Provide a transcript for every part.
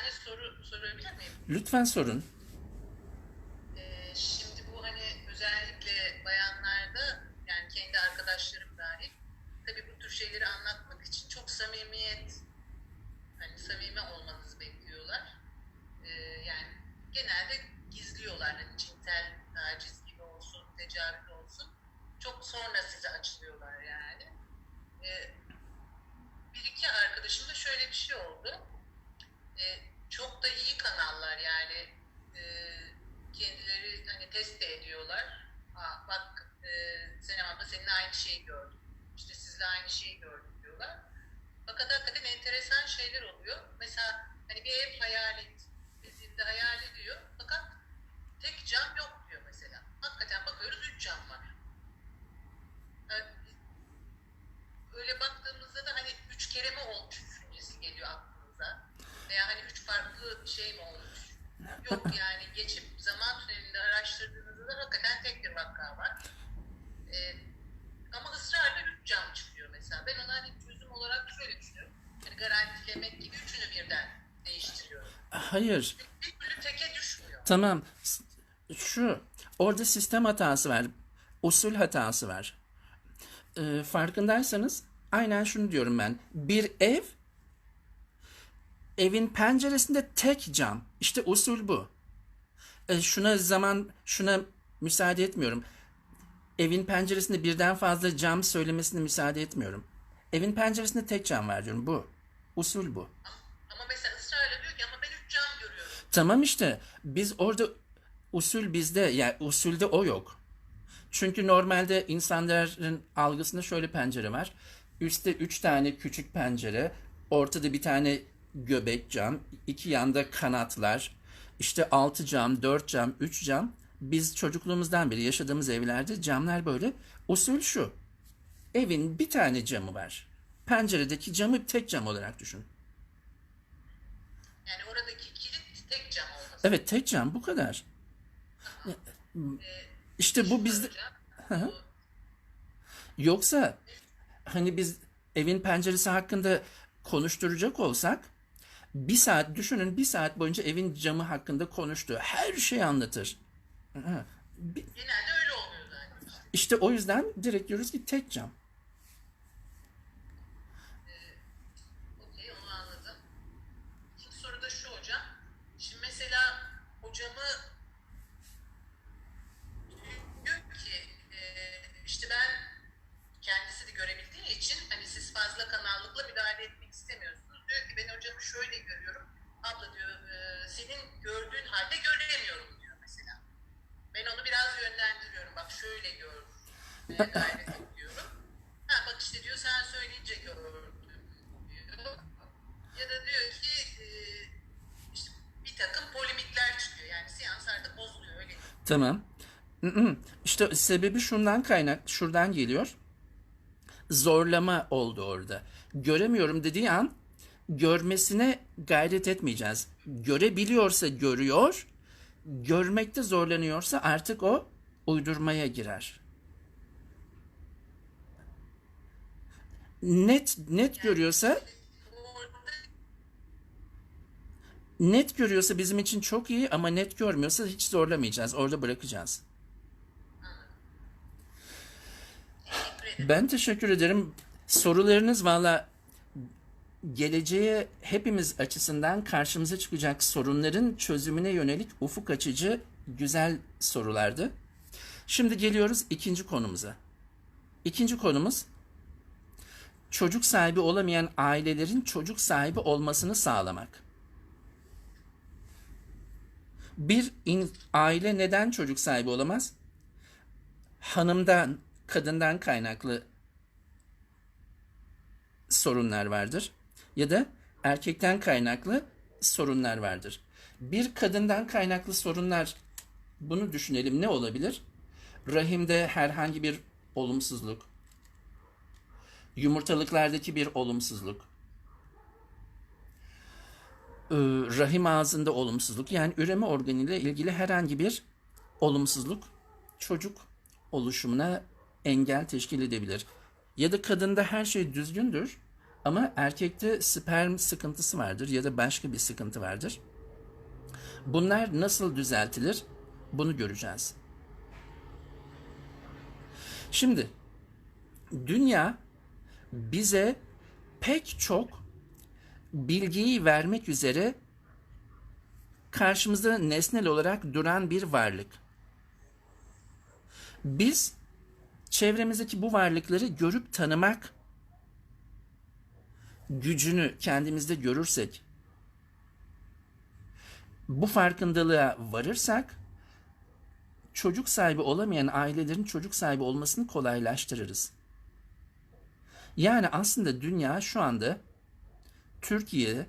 tane soru sorabilir miyim? Lütfen sorun. Ee, şimdi bu hani özellikle bayanlarda yani kendi arkadaşlarım dahil tabii bu tür şeyleri anlatmak için çok samimiyet hani samimi olmanızı bekliyorlar. Ee, yani genelde gizliyorlar hani cintel taciz gibi olsun, tecavüz olsun. Çok sonra size açılıyorlar yani. Ee, bir iki arkadaşımda şöyle bir şey oldu. Ee, çok da iyi kanallar yani e, kendileri hani test ediyorlar. Aa, bak e, Senem abla seninle aynı şeyi gördüm. İşte sizle aynı şeyi gördüm diyorlar. Fakat hakikaten enteresan şeyler oluyor. Mesela hani bir ev hayal et. Bizim hayal ediyor. Fakat tek cam yok diyor mesela. Hakikaten bakıyoruz üç cam var. Ee, öyle baktığımızda da hani üç kere mi olmuş düşüncesi geliyor aklınıza. Veya hani üç farklı şey mi olmuş? Yok yani geçip zaman tünelinde araştırdığınızda da hakikaten tek bir vaka var. Ee, ama ısrarla üç cam çıkıyor mesela. Ben ona hani çözüm olarak şöyle düşünüyorum. Hani garantilemek gibi üçünü birden değiştiriyorum. Hayır. Bir türlü teke düşmüyor. Tamam. Şu. Orada sistem hatası var. Usul hatası var. Ee, farkındaysanız aynen şunu diyorum ben. Bir ev evin penceresinde tek cam. İşte usul bu. Ee, şuna zaman şuna müsaade etmiyorum. Evin penceresinde birden fazla cam söylemesine müsaade etmiyorum. Evin penceresinde tek cam var diyorum. Bu. Usul bu. Ama mesela ısrarla diyor ki ama ben üç cam görüyorum. Tamam işte biz orada usul bizde yani usulde o yok. Çünkü normalde insanların algısında şöyle pencere var. Üstte üç tane küçük pencere, ortada bir tane göbek cam, iki yanda kanatlar, işte altı cam, dört cam, üç cam. Biz çocukluğumuzdan beri yaşadığımız evlerde camlar böyle. Usul şu. Evin bir tane camı var. Penceredeki camı tek cam olarak düşün. Yani oradaki kilit tek cam olması. Evet tek cam bu kadar. İşte bu bizde yoksa hani biz evin penceresi hakkında konuşturacak olsak bir saat düşünün bir saat boyunca evin camı hakkında konuştu. Her şeyi anlatır. Ha, bir- genelde öyle oluyor zaten. işte. O yüzden direkt diyoruz ki tek cam. Okey onu anladım. İkinci soru da şu hocam. Şimdi mesela hocamı diyor ki e, işte ben kendisi de görebildiği için hani siz fazla kanallıkla müdahale etmek istemiyorsunuz. Ben hocamı şöyle görüyorum. Abla diyor e, senin gördüğün halde göremiyorum diyor mesela. Ben onu biraz yönlendiriyorum. Bak şöyle gör. E, gayret et diyorum. Ha bak işte diyor sen söyleyince gördüm diyor. Ya da diyor ki e, işte bir takım polemikler çıkıyor. Yani seanslarda bozuluyor öyle. Tamam. İşte sebebi şundan kaynak, şuradan geliyor. Zorlama oldu orada. Göremiyorum dediği an görmesine gayret etmeyeceğiz. Görebiliyorsa görüyor, görmekte zorlanıyorsa artık o uydurmaya girer. Net net görüyorsa net görüyorsa bizim için çok iyi ama net görmüyorsa hiç zorlamayacağız. Orada bırakacağız. Ben teşekkür ederim. Sorularınız valla geleceğe hepimiz açısından karşımıza çıkacak sorunların çözümüne yönelik ufuk açıcı güzel sorulardı. Şimdi geliyoruz ikinci konumuza. İkinci konumuz çocuk sahibi olamayan ailelerin çocuk sahibi olmasını sağlamak. Bir in- aile neden çocuk sahibi olamaz? hanımdan, kadından kaynaklı sorunlar vardır. Ya da erkekten kaynaklı sorunlar vardır. Bir kadından kaynaklı sorunlar bunu düşünelim ne olabilir? Rahimde herhangi bir olumsuzluk, yumurtalıklardaki bir olumsuzluk, ee, rahim ağzında olumsuzluk yani üreme organıyla ilgili herhangi bir olumsuzluk çocuk oluşumuna engel teşkil edebilir. Ya da kadında her şey düzgündür Ama erkekte sperm sıkıntısı vardır ya da başka bir sıkıntı vardır. Bunlar nasıl düzeltilir? Bunu göreceğiz. Şimdi dünya bize pek çok bilgiyi vermek üzere karşımızda nesnel olarak duran bir varlık. Biz çevremizdeki bu varlıkları görüp tanımak gücünü kendimizde görürsek, bu farkındalığa varırsak, çocuk sahibi olamayan ailelerin çocuk sahibi olmasını kolaylaştırırız. Yani aslında dünya şu anda Türkiye,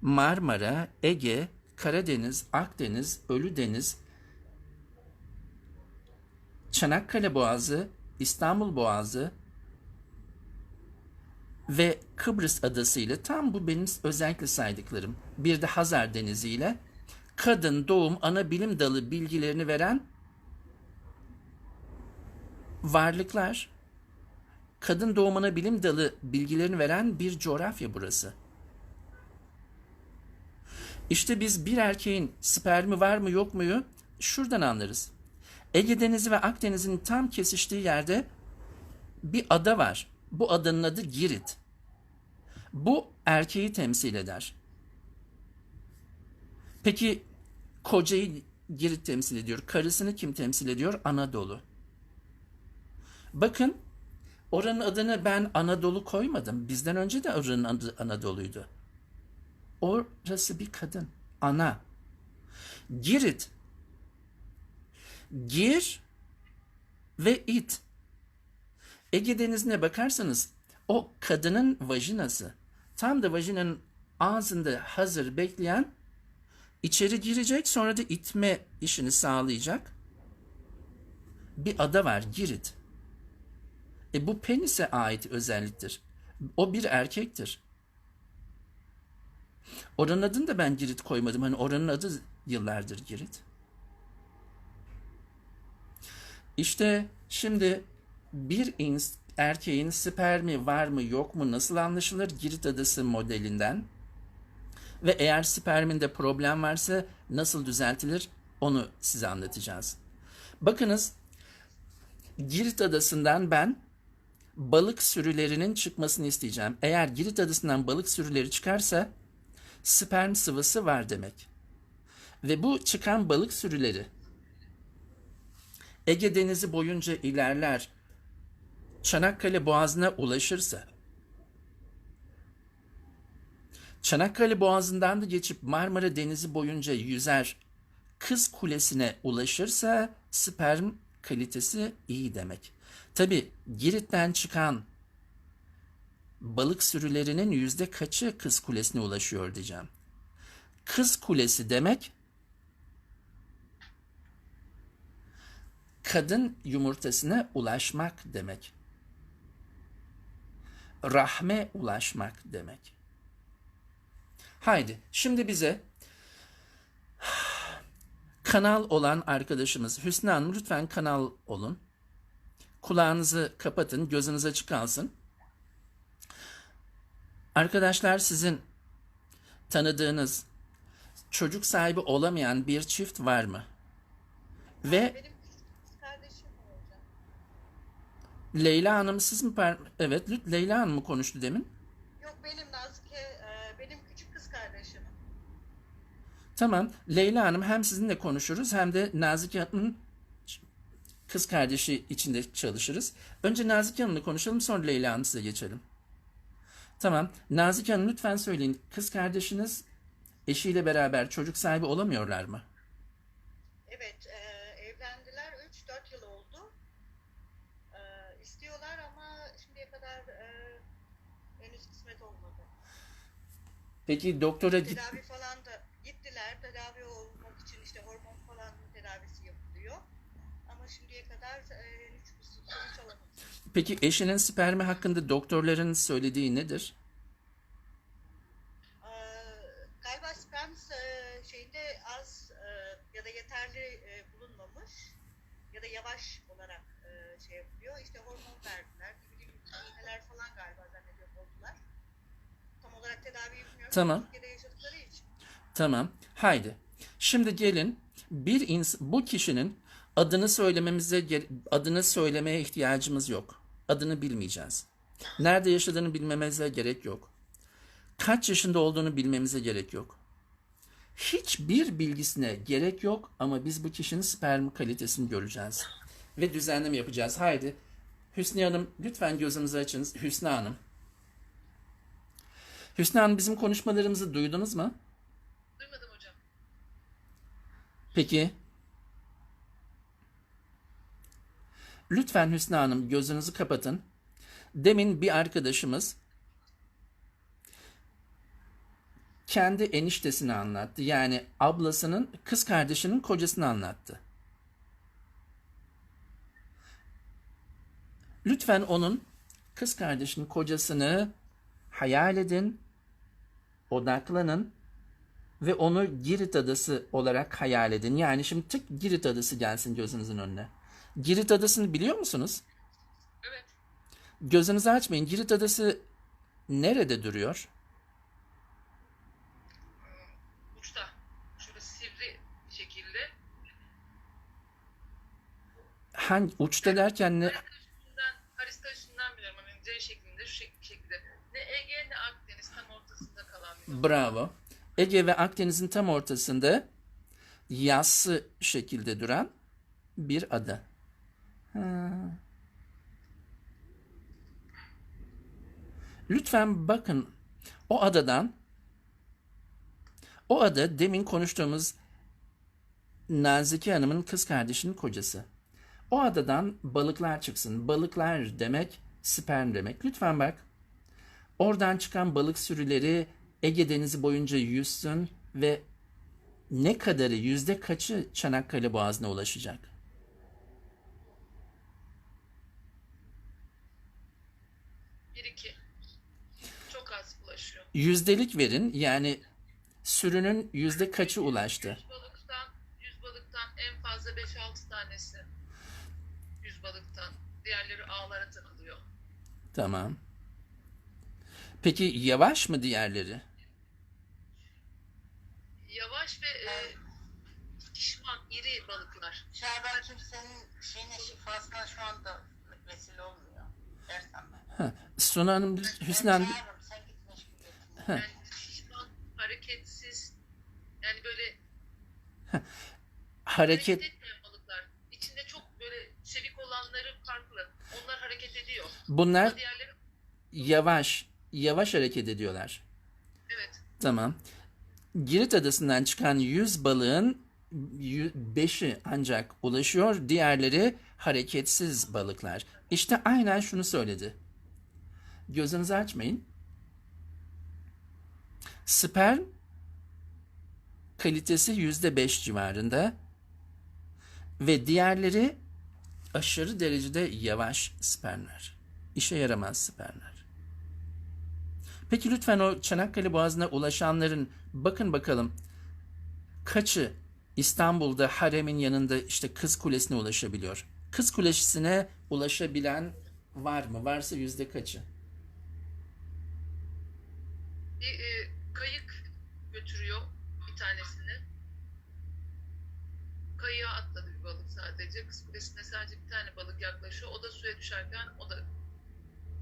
Marmara, Ege, Karadeniz, Akdeniz, Ölüdeniz, Çanakkale Boğazı, İstanbul Boğazı ve Kıbrıs Adası ile tam bu benim özellikle saydıklarım. Bir de Hazar Denizi ile kadın doğum ana bilim dalı bilgilerini veren varlıklar. Kadın doğumuna bilim dalı bilgilerini veren bir coğrafya burası. İşte biz bir erkeğin spermi var mı yok muyu şuradan anlarız. Ege Denizi ve Akdeniz'in tam kesiştiği yerde bir ada var. Bu adanın adı Girit. Bu erkeği temsil eder. Peki kocayı Girit temsil ediyor. Karısını kim temsil ediyor? Anadolu. Bakın oranın adını ben Anadolu koymadım. Bizden önce de oranın adı Anadolu'ydu. Orası bir kadın. Ana. Girit. Gir ve it. Ege Denizi'ne bakarsanız o kadının vajinası. Tam da vajinanın ağzında hazır bekleyen içeri girecek sonra da itme işini sağlayacak bir ada var Girit. E bu penise ait özelliktir. O bir erkektir. Oranın adını da ben Girit koymadım. Hani oranın adı yıllardır Girit. İşte şimdi bir ins- erkeğin spermi var mı yok mu nasıl anlaşılır Girit Adası modelinden ve eğer sperminde problem varsa nasıl düzeltilir onu size anlatacağız. Bakınız Girit Adası'ndan ben balık sürülerinin çıkmasını isteyeceğim. Eğer Girit Adası'ndan balık sürüleri çıkarsa sperm sıvısı var demek. Ve bu çıkan balık sürüleri Ege Denizi boyunca ilerler, Çanakkale Boğazı'na ulaşırsa, Çanakkale Boğazı'ndan da geçip Marmara Denizi boyunca yüzer, Kız Kulesi'ne ulaşırsa sperm kalitesi iyi demek. Tabi Girit'ten çıkan balık sürülerinin yüzde kaçı Kız Kulesi'ne ulaşıyor diyeceğim. Kız Kulesi demek kadın yumurtasına ulaşmak demek. Rahme ulaşmak demek. Haydi şimdi bize kanal olan arkadaşımız Hüsnü Hanım lütfen kanal olun. Kulağınızı kapatın, gözünüz açık kalsın. Arkadaşlar sizin tanıdığınız çocuk sahibi olamayan bir çift var mı? Ve Benim küçük kız kardeşim var hocam. Leyla Hanım siz mi? par- Evet, Leyla Hanım mı konuştu demin? Yok benim Nazike, e, benim küçük kız kardeşim. Tamam. Leyla Hanım hem sizinle konuşuruz hem de Nazik Hanım'ın kız kardeşi içinde çalışırız. Önce Nazik Hanım'la konuşalım sonra Leyla Hanım size geçelim. Tamam. Nazik Hanım lütfen söyleyin. Kız kardeşiniz eşiyle beraber çocuk sahibi olamıyorlar mı? Evet, e, evlendiler 3-4 yıl oldu. E, istiyorlar ama şimdiye kadar e, henüz kısmet olmadı. Peki doktora git Tedavi falan da gittiler. Tedavi olmak için işte hormon falan tedavisi yapılıyor. Ama şimdiye kadar e, bir sonuç alamadık. Peki eşinin spermi hakkında doktorların söylediği nedir? Ee, galiba sperm e, şeyinde az e, ya da yeterli e, bulunmamış ya da yavaş olarak e, şey yapılıyor. İşte hormon olarak tedaviyi bilmiyorum. Tamam. Türkiye'de yaşadıkları için. Tamam. Haydi. Şimdi gelin bir ins bu kişinin adını söylememize adını söylemeye ihtiyacımız yok. Adını bilmeyeceğiz. Nerede yaşadığını bilmemize gerek yok. Kaç yaşında olduğunu bilmemize gerek yok. Hiçbir bilgisine gerek yok ama biz bu kişinin sperm kalitesini göreceğiz. Ve düzenleme yapacağız. Haydi. Hüsnü Hanım lütfen gözünüzü açınız. Hüsnü Hanım. Hüsnü Hanım bizim konuşmalarımızı duydunuz mu? Duymadım hocam. Peki. Lütfen Hüsnü Hanım gözünüzü kapatın. Demin bir arkadaşımız kendi eniştesini anlattı. Yani ablasının kız kardeşinin kocasını anlattı. Lütfen onun kız kardeşinin kocasını hayal edin, odaklanın ve onu Girit Adası olarak hayal edin. Yani şimdi tık Girit Adası gelsin gözünüzün önüne. Girit Adası'nı biliyor musunuz? Evet. Gözünüzü açmayın. Girit Adası nerede duruyor? Uçta. Şöyle sivri şekilde. Hangi uçta derken ne? Harita üstünden, harita üstünden biliyorum. Hani C şeklinde, şu şek- şekilde. Ne Ege ne Akdeniz tam ortasında kalan bir Bravo. Ege ve Akdeniz'in tam ortasında yassı şekilde duran bir ada. Ha. Lütfen bakın o adadan o ada demin konuştuğumuz Nazike Hanım'ın kız kardeşinin kocası. O adadan balıklar çıksın. Balıklar demek sperm demek. Lütfen bak. Oradan çıkan balık sürüleri Ege Denizi boyunca yüzsün ve ne kadarı yüzde kaçı Çanakkale Boğazı'na ulaşacak? Bir iki. Çok az bulaşıyor. Yüzdelik verin yani sürünün yüzde kaçı ulaştı? 100 balıktan, 100 balıktan en fazla 5-6 tanesi. 100 balıktan. Diğerleri ağlara takılıyor. Tamam. Peki yavaş mı diğerleri? Yavaş ve e, şişman, iri balıklar. Dışarıdan kimsenin şeyine şifasına şu anda vesile olmuyor. Dersen ben. Ha, Suna Hanım, Hüsnü Hanım, Ben çağırırım, sen git meşguliyetine. Ha. Yani şişman, hareketsiz, yani böyle hareket hareket etmeyen balıklar. İçinde çok böyle çevik olanları farklı. Onlar hareket ediyor. bunlar Ama diğerleri yavaş, yavaş hareket ediyorlar. evet. Tamam. Girit Adası'ndan çıkan 100 balığın 5'i ancak ulaşıyor, diğerleri hareketsiz balıklar. İşte aynen şunu söyledi. Gözünüzü açmayın. Sperm kalitesi %5 civarında ve diğerleri aşırı derecede yavaş spermler. İşe yaramaz spermler. Peki lütfen o Çanakkale Boğazı'na ulaşanların bakın bakalım kaçı İstanbul'da haremin yanında işte Kız Kulesi'ne ulaşabiliyor? Kız Kulesi'ne ulaşabilen var mı? Varsa yüzde kaçı? Bir e, kayık götürüyor bir tanesini. Kayığa atladı bir balık sadece. Kız kulesine sadece bir tane balık yaklaşıyor. O da suya düşerken o da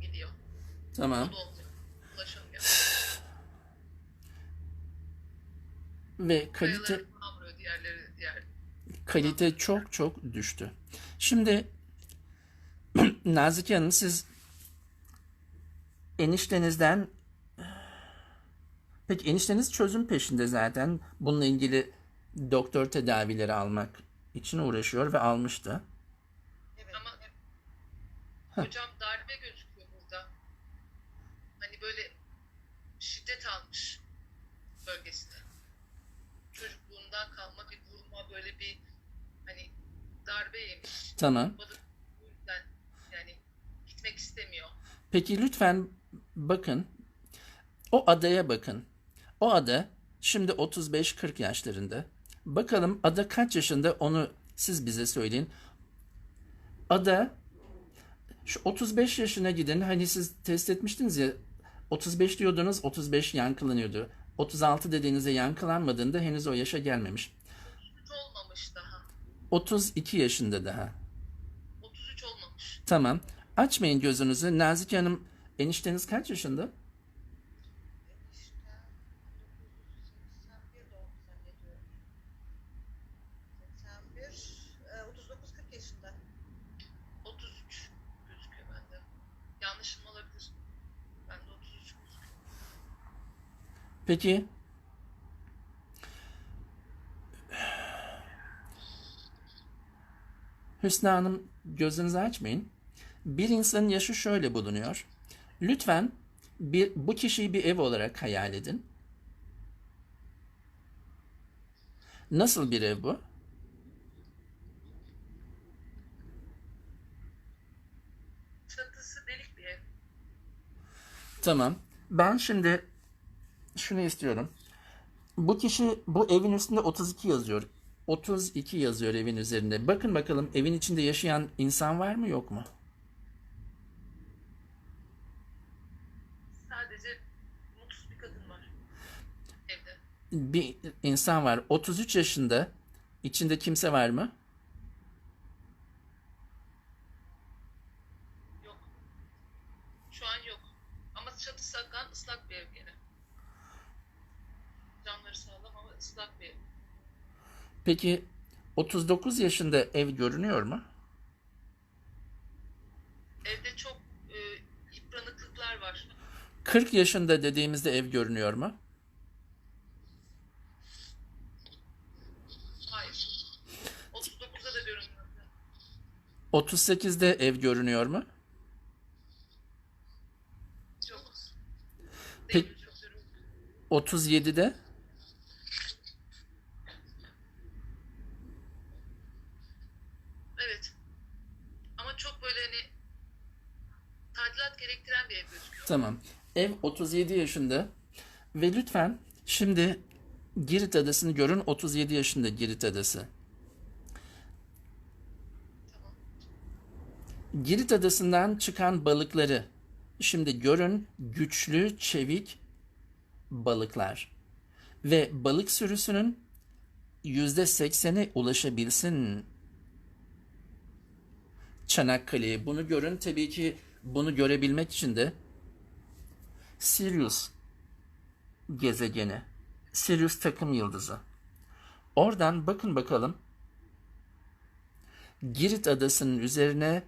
gidiyor. Tamam. O da. Ve kalite diğerleri diğer. kalite çok çok düştü. Şimdi Nazike Hanım siz eniştenizden peki enişteniz çözüm peşinde zaten bununla ilgili doktor tedavileri almak için uğraşıyor ve almıştı. Evet. Ama hocam darbe gözüküyor burada. Hani böyle şiddet almış bölgesine. Çocukluğundan kalma bir vurma böyle bir hani darbe yemiş. Tamam. Balık bu yüzden yani gitmek istemiyor. Peki lütfen bakın. O adaya bakın. O ada şimdi 35-40 yaşlarında. Bakalım ada kaç yaşında onu siz bize söyleyin. Ada şu 35 yaşına gidin. Hani siz test etmiştiniz ya 35 diyordunuz 35 yankılanıyordu. 36 dediğinizde yankılanmadığında henüz o yaşa gelmemiş. 33 olmamış daha. 32 yaşında daha. 33 olmamış. Tamam. Açmayın gözünüzü. Nazik Hanım enişteniz kaç yaşında? İşte 1981 doğum zannediyorum. 81, e, 39-40 yaşında. 33 gözüküyor bende. Yanlışım olabilir. Bende 33 gözüküyor. Peki Hüsnü Hanım gözünüzü açmayın. Bir insanın yaşı şöyle bulunuyor. Lütfen bir, bu kişiyi bir ev olarak hayal edin. Nasıl bir ev bu? Çatısı delik bir ev. Tamam. Ben şimdi şunu istiyorum. Bu kişi bu evin üstünde 32 yazıyor. 32 yazıyor evin üzerinde. Bakın bakalım evin içinde yaşayan insan var mı yok mu? Sadece mutsuz bir kadın var. Evde. Bir insan var 33 yaşında. İçinde kimse var mı? Yok. Şu an yok. Ama çatısı akan ıslak bir ev gene. Camları sağlam ama ıslak bir ev. Peki 39 yaşında ev görünüyor mu? Evde çok e, yıpranıklıklar var. 40 yaşında dediğimizde ev görünüyor mu? Hayır. 39'da da görünmüyor. 38'de ev görünüyor mu? Yok. Peki- Değil, çok görünmüyor. 37'de Evet. Ama çok böyle hani tadilat gerektiren bir ev gözüküyor. Tamam. Ev 37 yaşında ve lütfen şimdi Girit Adası'nı görün 37 yaşında Girit Adası. Girit Adası'ndan çıkan balıkları şimdi görün güçlü, çevik balıklar. Ve balık sürüsünün yüzde seksene ulaşabilsin Çanakkale'ye. Bunu görün. Tabii ki bunu görebilmek için de Sirius gezegeni. Sirius takım yıldızı. Oradan bakın bakalım Girit adasının üzerine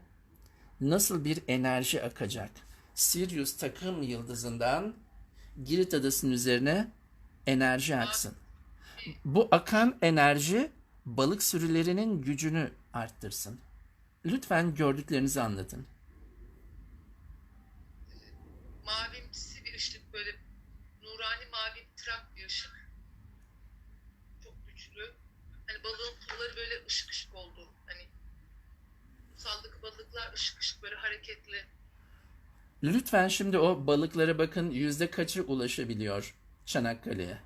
nasıl bir enerji akacak? Sirius takım yıldızından Girit adasının üzerine enerji aksın. Bu akan enerji balık sürülerinin gücünü arttırsın. Lütfen gördüklerinizi anlatın. Mavimsi bir ışık böyle nurani mavi trak bir ışık. Çok güçlü. Hani balığın pulları böyle ışık ışık oldu. Hani saldık balıklar ışık ışık böyle hareketli. Lütfen şimdi o balıklara bakın yüzde kaçı ulaşabiliyor Çanakkale'ye?